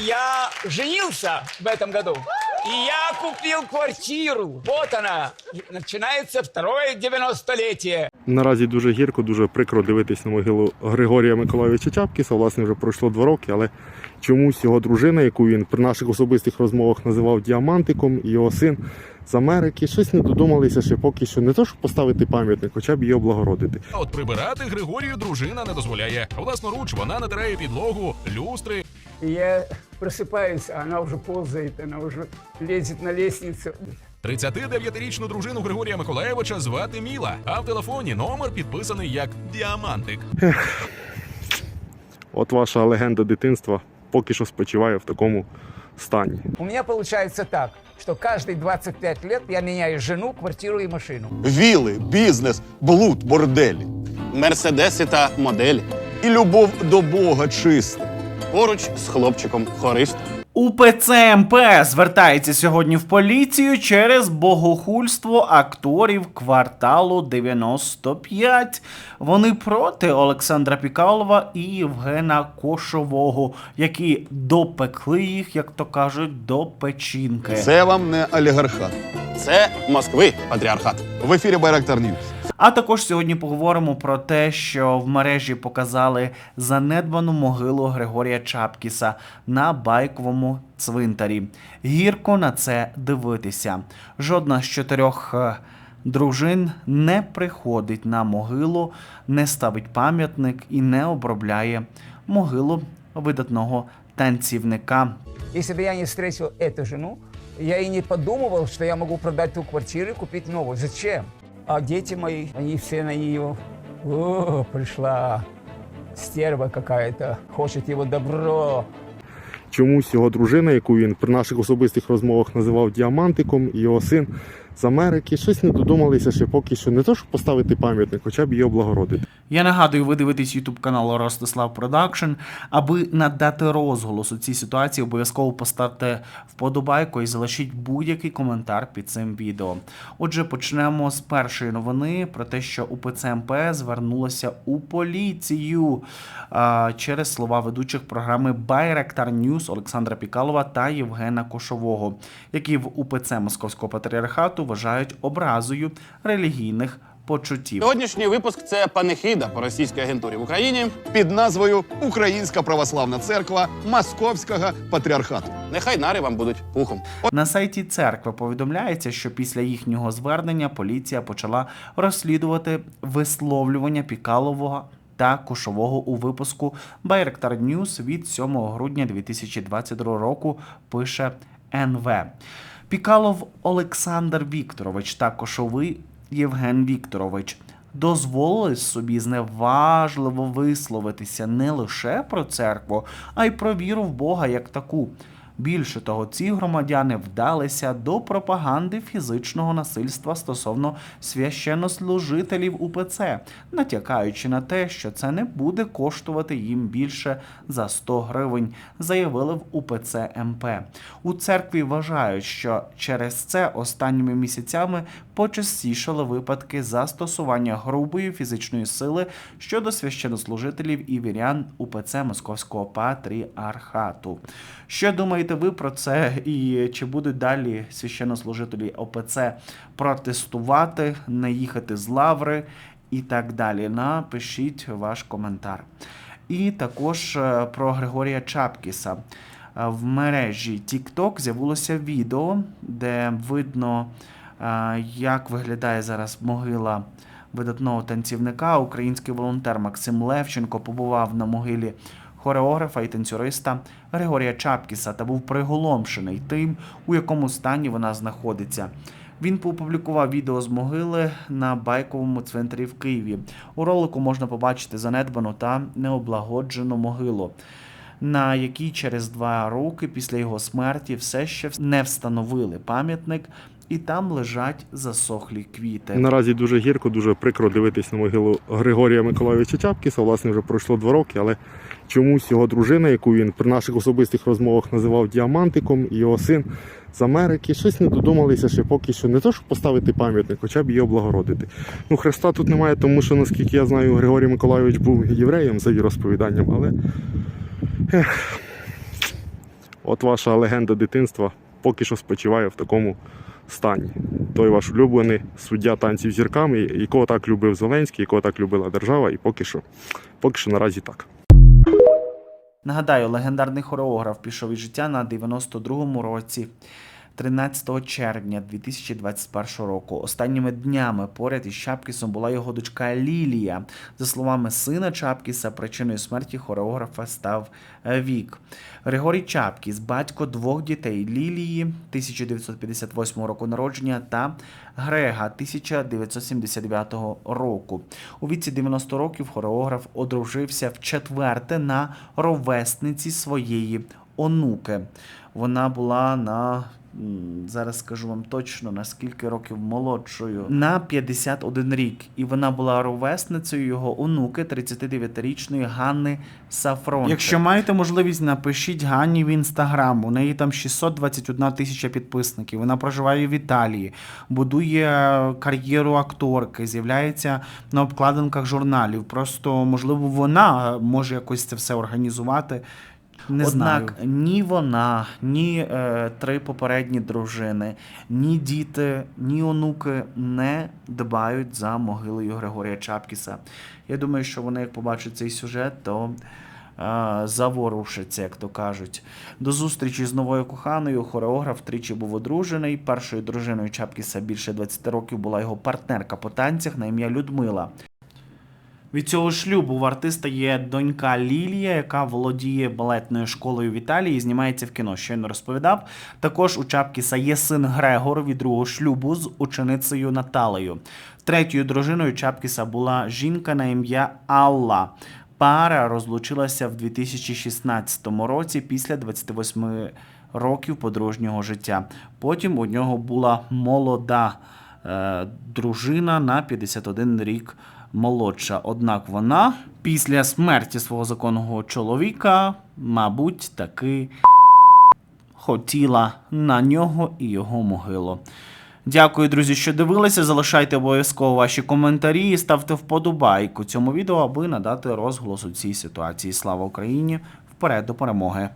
я женился в этом году. И я купил квартиру. Вот она. Начинается второе 90-летие. Наразі дуже гірко, дуже прикро дивитись на могилу Григорія Миколайовича Чапкіса. Власне, вже пройшло два роки, але чомусь його дружина, яку він при наших особистих розмовах називав діамантиком, і його син з Америки, щось не додумалися ще поки що не то, щоб поставити пам'ятник, хоча б її облагородити. А от прибирати Григорію дружина не дозволяє. Власноруч вона натирає підлогу, люстри. Я просыпаюсь, а она уже ползает, она уже лезет на лестницу. 39-річну дружину Григорія Миколаєвича звати Міла, а в телефоні номер підписаний як Діамантик. От ваша легенда дитинства поки що спочиває в такому стані. У меня получается так, что каждые 25 лет я меняю жену, квартиру и машину. Віли, бізнес, блуд, борделі, мерседеси та моделі. І любов до Бога чиста. Поруч з хлопчиком хористом. УПЦ МП звертається сьогодні в поліцію через богохульство акторів кварталу 95. Вони проти Олександра Пікалова і Євгена Кошового, які допекли їх, як то кажуть, до печінки. Це вам не олігархат. Це Москви патріархат. В ефірі Байрактар Ньюс. А також сьогодні поговоримо про те, що в мережі показали занедбану могилу Григорія Чапкіса на байковому цвинтарі. Гірко на це дивитися. Жодна з чотирьох е, дружин не приходить на могилу, не ставить пам'ятник і не обробляє могилу видатного танцівника. Если бы я не встретил эту жену, я и не подумывал, что я могу продать ту квартиру и купить новую. Зачем? А дети мои, они все на нее. О, пришла стерва какая-то, хочет его добро. Чомусь його дружина, яку він при наших особистих розмовах називав діамантиком, його син з Америки, щось не додумалися ще поки що не то, щоб поставити пам'ятник, хоча б її облагородити. Я нагадую, ви дивитесь YouTube канал Ростислав Продакшн. Аби надати розголос у цій ситуації, обов'язково поставте вподобайку і залишіть будь-який коментар під цим відео. Отже, почнемо з першої новини про те, що УПЦ МП звернулося у поліцію а, через слова ведучих програми Байректар Ньюс Олександра Пікалова та Євгена Кошового, які в УПЦ Московського патріархату вважають образою релігійних почуттів. Сьогоднішній випуск це панихида по російській агентурі в Україні під назвою Українська православна церква Московського патріархату. Нехай нари вам будуть пухом. На сайті церкви повідомляється, що після їхнього звернення поліція почала розслідувати висловлювання Пікалового та Кушового у випуску Байректар Ньюс від 7 грудня 2022 року. Пише НВ. Пікалов Олександр Вікторович та Кошовий Євген Вікторович дозволили собі зневажливо висловитися не лише про церкву, а й про віру в Бога як таку. Більше того, ці громадяни вдалися до пропаганди фізичного насильства стосовно священнослужителів УПЦ, натякаючи на те, що це не буде коштувати їм більше за 100 гривень, заявили в УПЦ МП. У церкві вважають, що через це останніми місяцями почастішали випадки застосування грубої фізичної сили щодо священнослужителів і вірян УПЦ Московського патріархату. Що думаєте ви про це? І чи будуть далі священнослужителі ОПЦ протестувати, не їхати з лаври і так далі? Напишіть ваш коментар. І також е, про Григорія Чапкіса. Е, В мережі TikTok з'явилося відео, де видно, як виглядає зараз могила видатного танцівника. Український волонтер Максим Левченко побував на могилі хореографа і танцюриста Григорія Чапкіса та був приголомшений тим, у якому стані вона знаходиться. Він опублікував відео з могили на байковому цвинтарі в Києві. У ролику можна побачити занедбану та необлагоджену могилу, на якій через два роки після його смерті все ще не встановили пам'ятник, і там лежать засохлі квіти. Наразі дуже гірко, дуже прикро дивитись на могилу Григорія Миколайовича Чапкіса. Власне, вже пройшло два роки, але чомусь його дружина, яку він при наших особистих розмовах називав діамантиком, і його син з Америки, щось не додумалися ще поки що не то, щоб поставити пам'ятник, хоча б її облагородити. Ну, Христа тут немає, тому що, наскільки я знаю, Григорій Миколайович був євреєм за віросповіданням, але. Ех. от ваша легенда дитинства поки що спочиває в такому стані. Той ваш улюблений суддя танців зірками, якого так любив Зеленський, якого так любила держава, і поки що, поки що наразі так. Нагадаю, легендарний хореограф пішов із життя на 92-му році. 13 червня 2021 року. Останніми днями поряд із Чапкісом була його дочка Лілія. За словами сина Чапкіса, причиною смерті хореографа став е, вік. Григорій Чапкіс, батько двох дітей Лілії 1958 року народження та Грега 1979 року. У віці 90 років хореограф одружився вчетверте на ровесниці своєї онуки. Вона була на зараз скажу вам точно на скільки років молодшою на 51 рік, і вона була ровесницею його онуки 39-річної Ганни Сафрончик. Якщо маєте можливість, напишіть Ганні в інстаграм. У неї там 621 тисяча підписників. Вона проживає в Італії, будує кар'єру акторки, з'являється на обкладинках журналів. Просто можливо вона може якось це все організувати. Не Однак знаю. ні вона, ні е, три попередні дружини, ні діти, ні онуки не дбають за могилою Григорія Чапкіса. Я думаю, що вони, як побачать цей сюжет, то е, заворушаться, як то кажуть. До зустрічі з новою коханою. Хореограф тричі був одружений. Першою дружиною Чапкіса більше 20 років була його партнерка по танцях на ім'я Людмила. Від цього шлюбу в артиста є донька Лілія, яка володіє балетною школою в Італії і знімається в кіно. Щойно розповідав. Також у Чапкіса є син Грегор від другого шлюбу з ученицею Наталею. Третьою дружиною Чапкіса була жінка на ім'я Алла. Пара розлучилася в 2016 році після 28 років подружнього життя. Потім у нього була молода е, дружина на 51 рік молодша. Однак вона після смерті свого законного чоловіка, мабуть, таки хотіла на нього і його могилу. Дякую, друзі, що дивилися. Залишайте обов'язково ваші коментарі і ставте вподобайку цьому відео, аби надати розголос у цій ситуації. Слава Україні! Вперед до перемоги!